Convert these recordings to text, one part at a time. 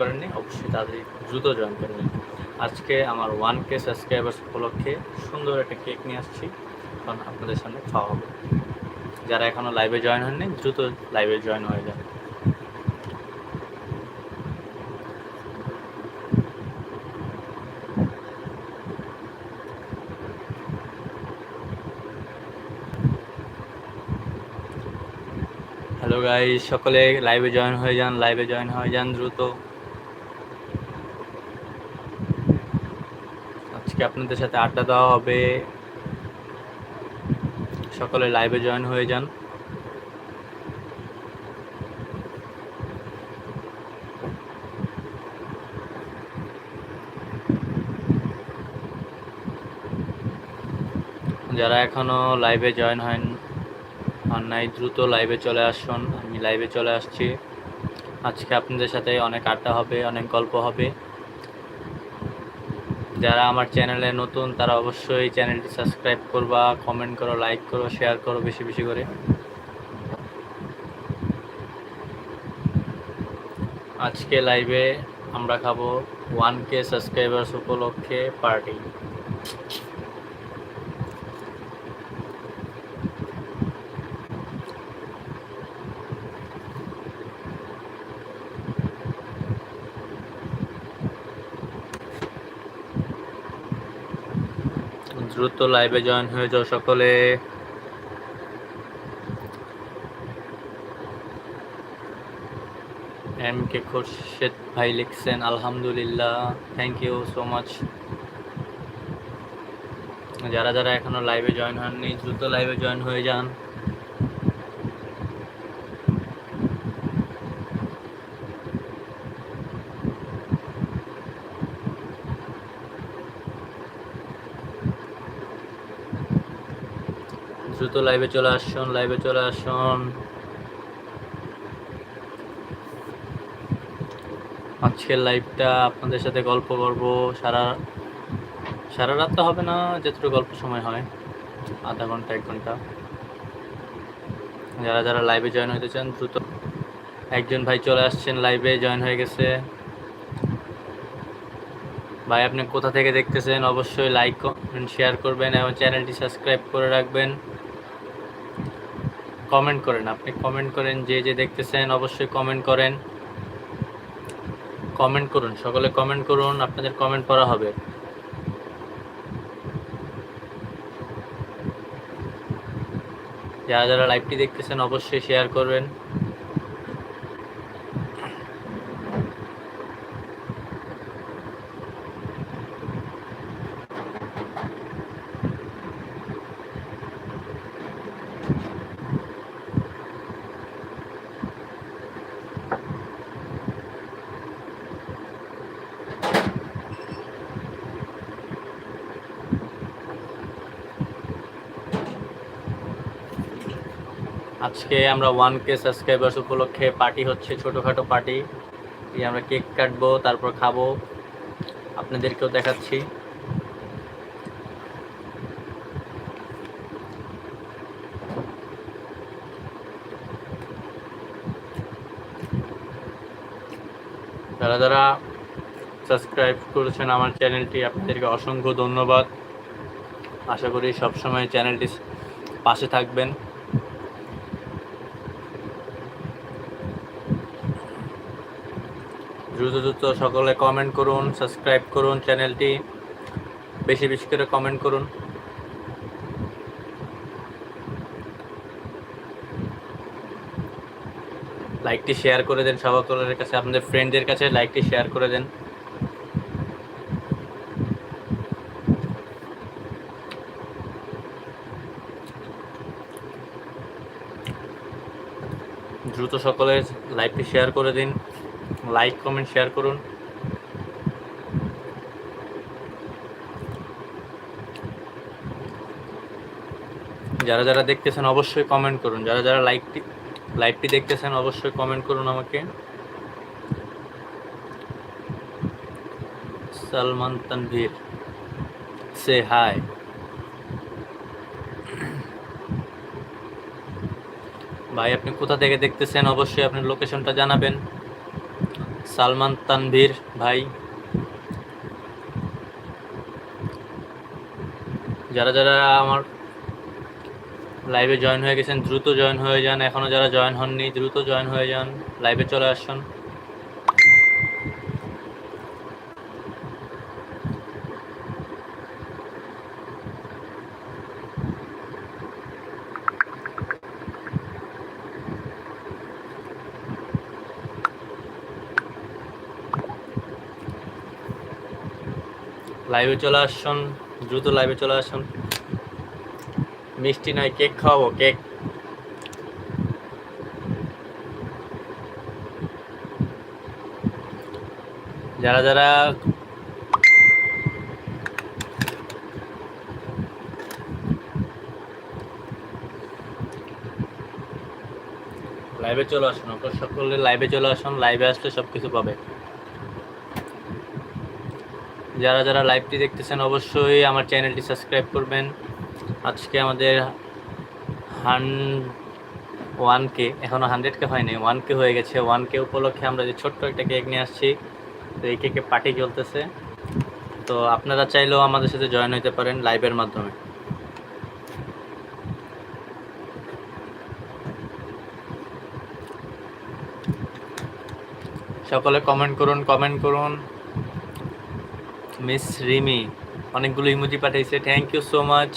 করেননি, অবশ্যই তাড়াতাড়ি দ্রুত জয়েন করে নিন আজকে আমার ওয়ান কে সাবস্ক্রাইবার্স উপলক্ষে সুন্দর একটা কেক নিয়ে আসছি, এখন আপনাদের সামনে খাওয়া হবে। যারা এখনও লাইভে জয়েন হননি, দ্রুত লাইভে জয়েন হয়ে যান। হ্যালো গাইস সকলে লাইভে জয়েন হয়ে যান, লাইভে জয়েন হয়ে যান দ্রুত। আজকে আপনাদের সাথে আড্ডা দেওয়া হবে। সকলে লাইভে জয়েন হয়ে যান। যারা এখনও লাইভে জয়েন হন হন নাই, দ্রুত লাইভে চলে আসুন। আমি লাইভে চলে আসছি। আজকে আপনাদের সাথে অনেক আড্ডা হবে, অনেক গল্প হবে। যারা আমার চ্যানেলে নতুন, তারা অবশ্যই চ্যানেলটি সাবস্ক্রাইব করবা কমেন্ট করো লাইক করো শেয়ার করো বেশি বেশি করে। আজকে লাইভে আমরা খাব ওয়ান কে সাবস্ক্রাইবার্স উপলক্ষে পার্টি দ্রুত লাইভে জয়েন হয়ে যাও সকলে। এম কে খোরশেদ ভাই লিখছেন, আলহামদুলিল্লাহ থ্যাংক ইউ সো মাচ যারা যারা এখনও লাইভে জয়েন হননি, দ্রুত লাইভে জয়েন হয়ে যান। দ্রুত লাইভে চলে আসুন লাইভে চলে আসুন। আজকের লাইভটা আপনাদের সাথে গল্প করব। সারা সারা রাত তো হবে না, যতটুকু গল্প সময় হয়, আধা ঘণ্টা, এক ঘণ্টা। যারা যারা লাইভে জয়েন হতে চান, দ্রুত একজন ভাই চলে আসছেন লাইভে জয়েন হয়ে গেছে। ভাই, আপনি কোথা থেকে দেখতেছেন? অবশ্যই লাইক শেয়ার করবেন এবং চ্যানেলটি সাবস্ক্রাইব করে রাখবেন। কমেন্ট করেন। আপনি কমেন্ট করেন, যে যে দেখতেছেন অবশ্যই কমেন্ট করেন। কমেন্ট করুন, সকলে কমেন্ট করুন, আপনাদের কমেন্ট করা হবে। যারা যারা লাইভটি দেখতেছেন অবশ্যই শেয়ার করবেন। আজকে আমরা ওয়ান কে সাবস্ক্রাইবার্স উপলক্ষে পার্টি হচ্ছে, ছোটোখাটো পার্টি। আমরা কেক কাটবো, তারপর খাব। আপনাদেরকেও দেখাচ্ছি। যারা যারা সাবস্ক্রাইব করেছেন আমার চ্যানেলটি, আপনাদেরকে অসংখ্য ধন্যবাদ। আশা করি সবসময় চ্যানেলটি পাশে থাকবেন। দ্রুত দ্রুত সকলে কমেন্ট করুন সাবস্ক্রাইব করুন চ্যানেলটি বেশি বেশি করে কমেন্ট করুন। লাইকটি শেয়ার করে দেন সকলের কাছে, আপনাদের ফ্রেন্ডদের কাছে লাইকটি শেয়ার করে দেন। দ্রুত সকলে লাইভটি শেয়ার করে দিন। লাইক কমেন্ট শেয়ার করুন। যারা যারা দেখতেছেন অবশ্যই কমেন্ট করুন। যারা যারা লাইকটি লাইভটি দেখতেছেন অবশ্যই কমেন্ট করুন আমাকে। সালমান তানভীর সে হাই ভাই, আপনি কোথা থেকে দেখতেছেন? অবশ্যই আপনার লোকেশনটা জানাবেন। সালমান তানভীর ভাই। যারা যারা আমার লাইভে জয়েন হয়ে গেছেন, দ্রুত জয়েন হয়ে যান। এখনও যারা জয়েন হননি, দ্রুত জয়েন হয়ে যান লাইভে চলে আসুন। লাইভে চলে আসুন, দ্রুত লাইভে চলে আসুন। মিষ্টি নয় কেক খাওয়াবো, কেক। যারা যারা লাইভে চলে আসুন, সকলে লাইভে চলে আসুন লাইভে আসলে সব কিছু পাবে। যারা যারা লাইভটি দেখতেছেন, অবশ্যই আমার চ্যানেলটি সাবস্ক্রাইব করবেন। আজকে আমাদের হান ওয়ান কে এখনও হান্ড্রেড কে হয়নি ওয়ান কে হয়ে গেছে। ওয়ান কে উপলক্ষে আমরা যে ছোট্ট একটা কেক নিয়ে আসছি, তো এই কেকে পার্টি চলতেছে। তো আপনারা চাইলেও আমাদের সাথে জয়েন হতে পারেন লাইভের মাধ্যমে। সকলে কমেন্ট করুন কমেন্ট করুন। মিস রিমি, অনেকগুলো ইমোজি পাঠিয়েছে thank you so much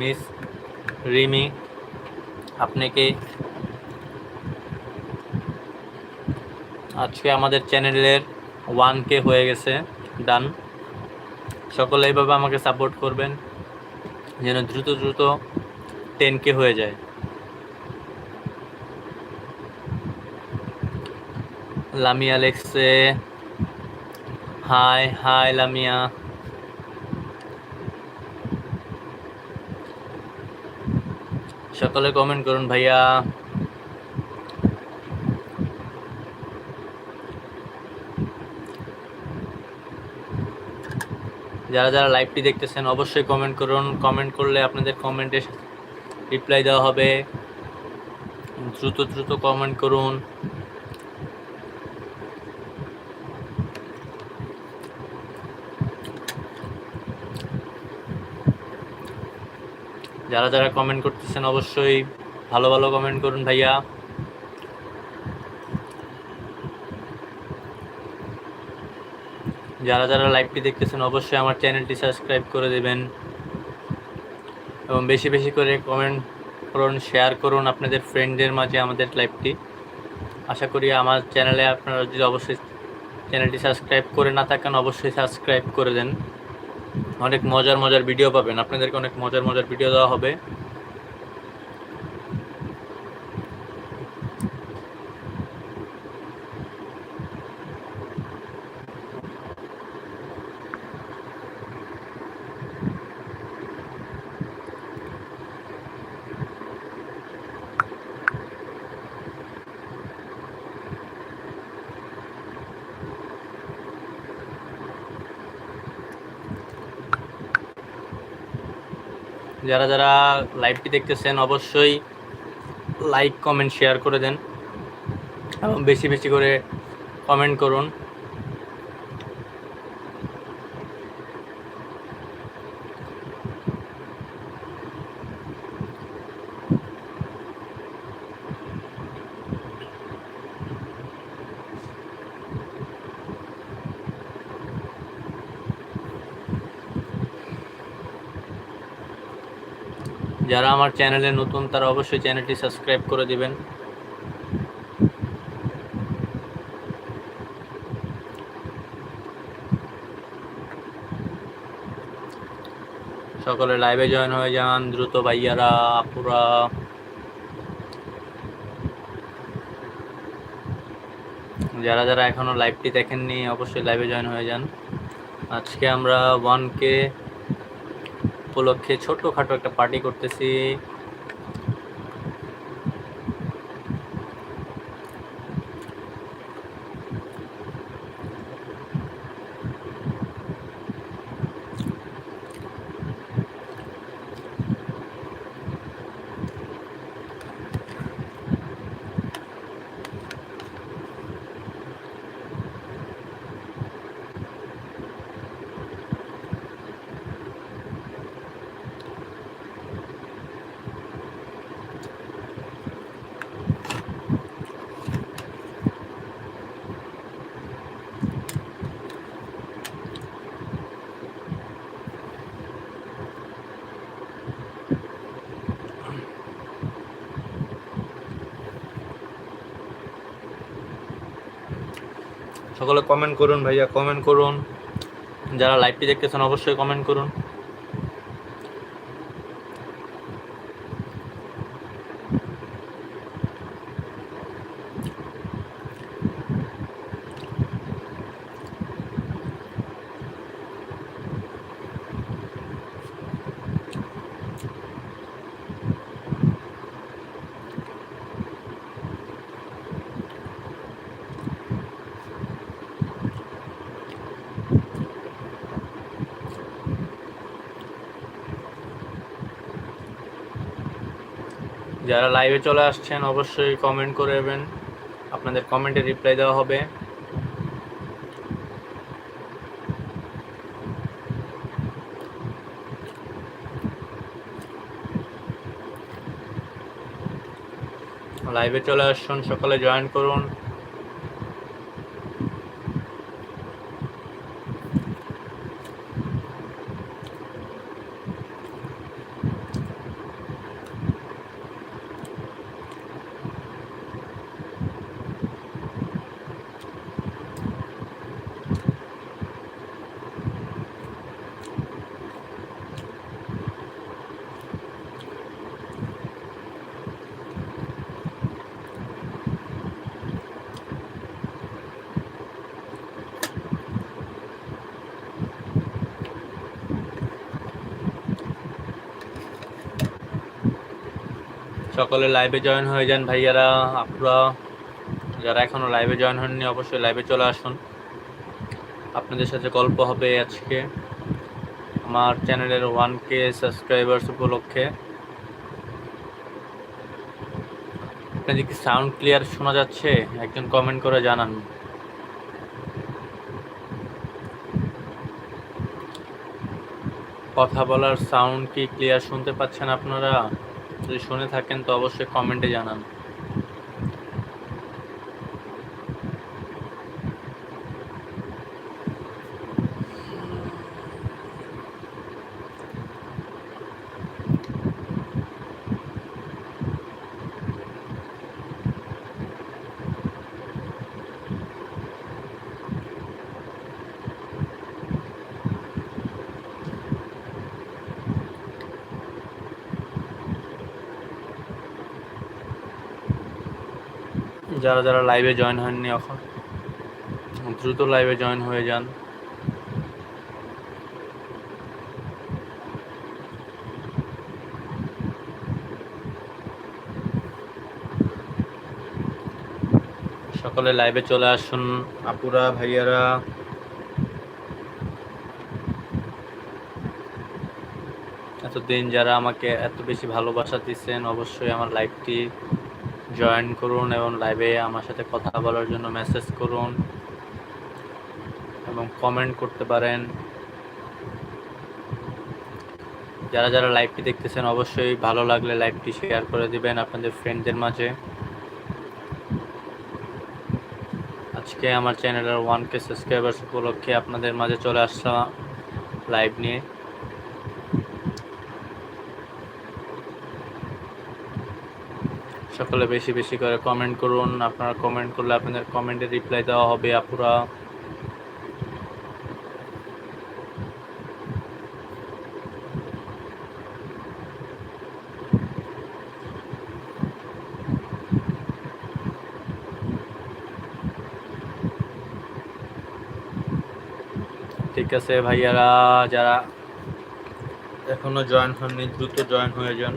Miss Rimi. আপনাকে আজকে আমাদের চ্যানেলের ওয়ান কে হয়ে গেছে ডান সকলে এইভাবে আমাকে সাপোর্ট করবেন, যেন দ্রুত দ্রুত টেন কে হয়ে যায়। লামি লেখছে হাই হাই লামিয়া সকলে কমেন্ট করুন ভাইয়া। যারা যারা লাইভটি দেখতেছেন, অবশ্যই কমেন্ট করুন। কমেন্ট করলে আপনাদের কমেন্টে রিপ্লাই দেওয়া হবে। দ্রুত দ্রুত কমেন্ট করুন। যারা যারা কমেন্ট করতেছেন অবশ্যই ভালো ভালো কমেন্ট করুন ভাইয়া। যারা যারা লাইভটি দেখতেছেন অবশ্যই আমার চ্যানেলটি সাবস্ক্রাইব করে দেবেন। এবং বেশি বেশি করে কমেন্ট করুন শেয়ার করুন আপনাদের ফ্রেন্ডদের মাঝে আমাদের লাইভটি আশা করি আমার চ্যানেলে আপনারা যদি অবশ্যই চ্যানেলটি সাবস্ক্রাইব করে না থাকেন, অবশ্যই সাবস্ক্রাইব করে দেন। অনেক মজার মজার ভিডিও পাবেন। আপনাদেরকে অনেক মজার মজার ভিডিও দেওয়া হবে। যারা যারা লাইভটি দেখতেছেন, অবশ্যই লাইক কমেন্ট শেয়ার করে দেন। এবং বেশি বেশি করে কমেন্ট করুন। যারা আমার চ্যানেলে নতুন, তারা অবশ্যই চ্যানেলটি সাবস্ক্রাইব করে দিবেন। সকলে লাইভে জয়েন হয়ে যান, দ্রুত ভাইয়ারা, আপুরা। যারা যারা এখনও লাইভটি দেখেননি, অবশ্যই লাইভে জয়েন হয়ে যান। আজকে আমরা ওয়ান কে উপলক্ষে ছোটোখাটো একটা পার্টি করতেছি। সকলে কমেন্ট করুন ভাইয়া কমেন্ট করুন। যারা লাইভটি দেখতেছেন অবশ্যই কমেন্ট করুন। যারা লাইভে চলে আসছেন, অবশ্যই কমেন্ট করে করবেন আপনাদের কমেন্টে রিপ্লাই দেওয়া হবে। লাইভে চলে আসুন, সকালে জয়েন করুন। সকলে লাইভে জয়েন হয়ে যান ভাইয়ারা আপনারা যারা এখনও লাইভে জয়েন হননি, অবশ্যই লাইভে চলে আসুন। আপনাদের সাথে গল্প হবে আজকে আমার চ্যানেলের ওয়ান কে সাবস্ক্রাইবার্স উপলক্ষে। আপনাদের কি সাউন্ড ক্লিয়ার শোনা যাচ্ছে? একজন কমেন্ট করে জানান। কথা বলার সাউন্ড কি ক্লিয়ার শুনতে পাচ্ছেন আপনারা? যদি শুনে থাকেন তো অবশ্যই কমেন্টে জানান। যারা যারা লাইভে জয়েন হননি এখন, দ্রুত লাইভে জয়েন হয়ে যান। সকলে লাইভে চলে আসুন। আপুরা, ভাইয়ারা। এতদিন যারা আমাকে এত বেশি ভালোবাসা দিচ্ছেন, অবশ্যই আমার লাইভটি জয়েন করুন এবং লাইভে আমার সাথে কথা বলার জন্য মেসেজ করুন এবং কমেন্ট করতে পারেন। যারা যারা লাইভটি দেখতেছেন অবশ্যই ভালো লাগলে লাইভটি শেয়ার করে দিবেন আপনাদের ফ্রেন্ডদের মাঝে। আজকে আমার চ্যানেলের ওয়ান কে সাবস্ক্রাইবার্স উপলক্ষে আপনাদের মাঝে চলে আসলাম লাইভ নিয়ে। সকলে বেশি বেশি করে কমেন্ট করুন। আপনারা কমেন্ট করলে আপনাদের কমেন্টে রিপ্লাই দেওয়া হবে আপুরা। ঠিক আছে ভাইয়ারা, যারা এখনও জয়েন হননি, দ্রুত জয়েন হয়ে যান।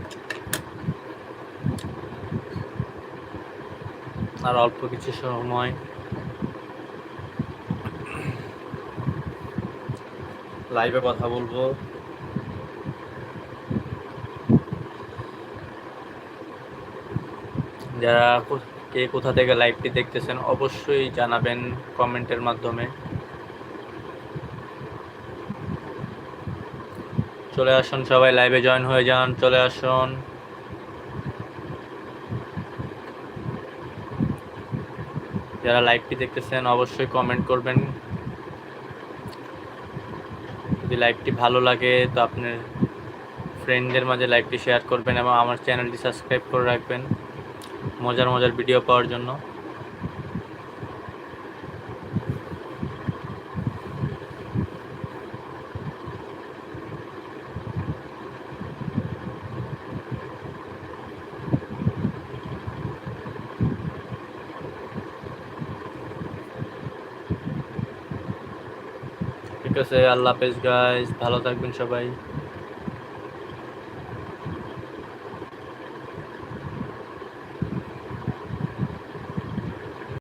আর অল্প কিছু সময়। লাইভে কথা বলব। যারা কো- কোথা থেকে লাইভটি দেখতেছেন, অবশ্যই জানাবেন কমেন্টের মাধ্যমে। চলে আসুন সবাই লাইভে জয়েন হয়ে যান, চলে আসুন। যারা লাইভটি দেখতেছেন, অবশ্যই কমেন্ট করবেন। যদি লাইভটি ভালো লাগে, তো আপনার ফ্রেন্ডদের মাঝে লাইভটি শেয়ার করবেন এবং আমার চ্যানেলটি সাবস্ক্রাইব করে রাখবেন। মজার মজার ভিডিও পাওয়ার জন্য। আছে আল্লাহ হাফেজ গাইজ ভালো থাকবেন সবাই।